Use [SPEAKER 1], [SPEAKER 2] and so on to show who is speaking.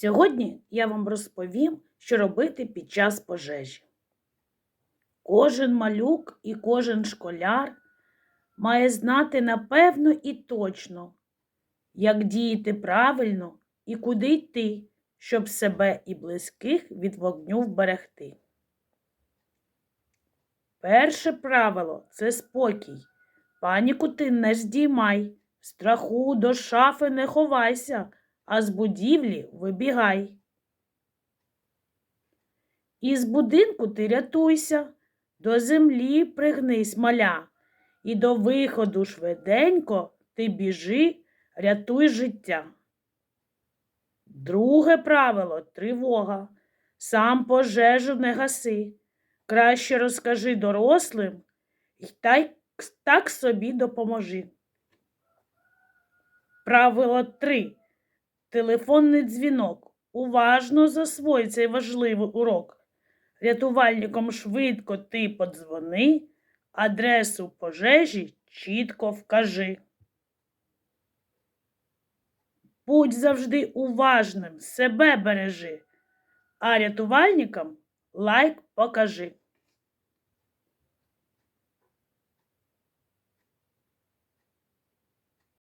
[SPEAKER 1] Сьогодні я вам розповім, що робити під час пожежі. Кожен малюк і кожен школяр має знати напевно і точно, як діяти правильно і куди йти, щоб себе і близьких від вогню вберегти. Перше правило це спокій. Паніку ти не здіймай, страху до шафи не ховайся, а з будівлі вибігай. Із будинку ти рятуйся, до землі пригнись маля, і до виходу швиденько ти біжи, рятуй життя. Друге правило тривога. Сам пожежу не гаси. Краще розкажи дорослим і так собі допоможи. Правило 3. Телефонний дзвінок. Уважно засвой цей важливий урок. Рятувальникам швидко ти подзвони, адресу пожежі чітко вкажи. Будь завжди уважним, себе бережи, а рятувальникам лайк покажи.